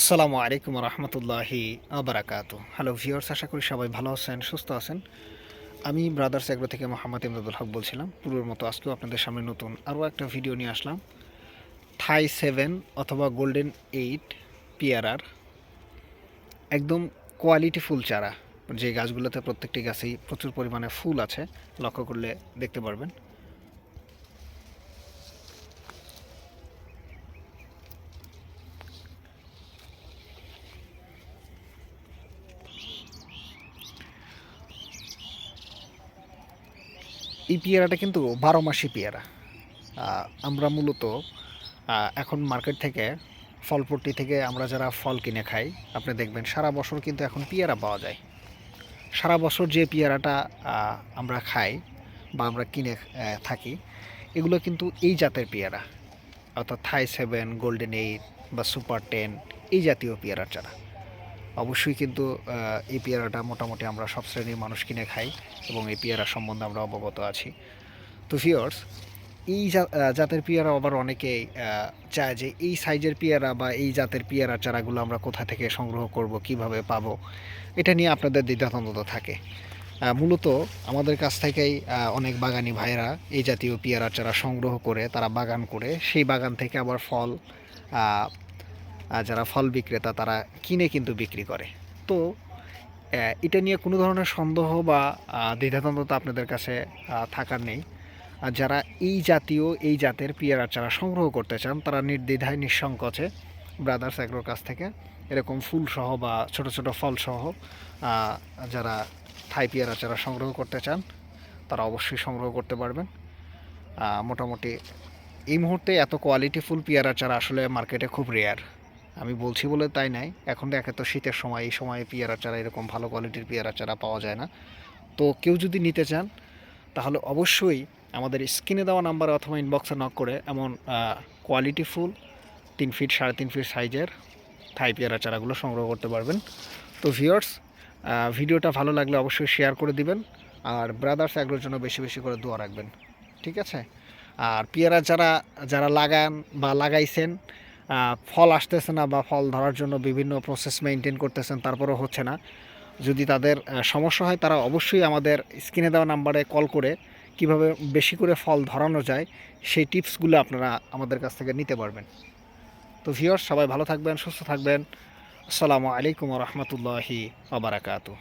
আসসালামু আলাইকুম রহমতুল্লাহি আবরাকাত। হ্যালো ভিউয়ার্স আশা করি সবাই ভালো আছেন, সুস্থ আছেন। আমি ব্রাদার্স এগ্রো থেকে মোহাম্মদ ইমদাদুল হক বলছিলাম। পূর্বের মতো আজকেও আপনাদের সামনে নতুন আরও একটা ভিডিও নিয়ে আসলাম। থাই সেভেন অথবা গোল্ডেন এইট পিয়ারার একদম কোয়ালিটি ফুল চারা। যে গাছগুলোতে প্রত্যেকটি গাছেই প্রচুর পরিমাণে ফুল আছে, লক্ষ্য করলে দেখতে পারবেন। এই পেয়ারাটা কিন্তু বারো মাসি পেয়ারা। আমরা মূলত এখন মার্কেট থেকে, ফলপট্টি থেকে আমরা যারা ফল কিনে খাই, আপনি দেখবেন সারা বছর কিন্তু এখন পেয়ারা পাওয়া যায়। সারা বছর যে পেয়ারাটা আমরা খাই বা আমরা কিনে থাকি, এগুলো কিন্তু এই জাতের পেয়ারা। অর্থাৎ থাই সেভেন গোল্ডেন এইট বা সুপার টেন এই জাতীয় পেয়ারার চারা। অবশ্যই কিন্তু এই পেয়ারাটা মোটামুটি আমরা সব শ্রেণির মানুষ কিনে খাই এবং এই পেয়ারা সম্বন্ধে আমরা অবগত আছি। তো ফিওর্স এই জাতের পেয়ারা আবার অনেকেই চায় যে এই সাইজের পেয়ারা বা এই জাতের পেয়ারা চারাগুলো আমরা কোথা থেকে সংগ্রহ করব, কীভাবে পাবো, এটা নিয়ে আপনাদের দ্বিধাদ্বন্দ্ব থাকে। মূলত আমাদের কাছ থেকেই অনেক বাগানি ভাইরা এই জাতীয় পেয়ারা চারা সংগ্রহ করে, তারা বাগান করে, সেই বাগান থেকে আবার ফল যারা ফল বিক্রেতা তারা কিনে কিন্তু বিক্রি করে। তো এটা নিয়ে কোনো ধরনের সন্দেহ বা আহ, দ্বিধাদ্বন্দ্বতা আপনাদের কাছে থাকার নেই। আর যারা এই জাতীয় এই জাতের পেয়ারা চারা সংগ্রহ করতে চান তারা নির্দ্বিধায় নিঃসংকোচে ব্রাদার্স অ্যাগ্রোর কাছ থেকে এরকম ফুল সহ বা ছোট ছোট ফল সহ যারা থাই পেয়ারা চারা সংগ্রহ করতে চান তারা অবশ্যই সংগ্রহ করতে পারবেন। মোটামুটি এই মুহূর্তে এত কোয়ালিটি ফুল পেয়ারা চারা আসলে মার্কেটে খুব রেয়ার আমি বলছি বলে তাই নাই। এখন একে তো শীতের সময়, এই সময় পেয়ারা চারা, এরকম ভালো কোয়ালিটির পেয়ারা চারা পাওয়া যায় না। তো কেউ যদি নিতে চান, তাহলে অবশ্যই আমাদের স্ক্রিনে দেওয়া নাম্বার অথবা ইনবক্সে নক করে এমন কোয়ালিটি ফুল, তিন ফিট সাড়ে তিন ফিট সাইজের থাই পেয়ারা চারাগুলো সংগ্রহ করতে পারবেন। তো ভিউয়ার্স ভিডিওটা ভালো লাগলে অবশ্যই শেয়ার করে দিবেন আর ব্রাদার্স অ্যাগ্রোর জন্য বেশি বেশি করে দোয়া রাখবেন। ঠিক আছে? আর পেয়ারা যারা যারা লাগান বা লাগাইছেন ফল আসতেছে না বা ফল ধরার জন্য বিভিন্ন প্রসেস মেনটেন করতেছেন, তারপরেও হচ্ছে না। যদি তাদের সমস্যা হয়, তারা অবশ্যই আমাদের স্ক্রিনে দেওয়া নাম্বারে কল করে কীভাবে বেশি করে ফল ধরানো যায়, সেই টিপসগুলো আপনারা আমাদের কাছ থেকে নিতে পারবেন। তো ভিওর সবাই ভালো থাকবেন, সুস্থ থাকবেন। আসসালামু আলাইকুম রহমতুল্লাহি আবরাকাতু